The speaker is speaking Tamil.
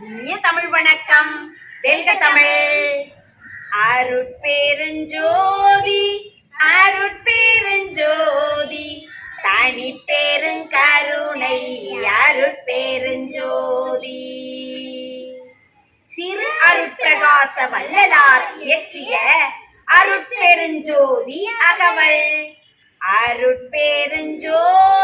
இனிய தமிழ் வணக்கம். வெல்க தமிழ். அருட்பெருஞ்சோதி அருட்பெருஞ்சோதி தனி பெருங்கருணை அருட்பெருஞ்சோதி. திரு அருட்பிரகாச வல்லலார் இயற்றிய அருட்பெருஞ்சோதி அகவல். அருட்பெருஞ்சோதி அருட்பெருஞ்சோதி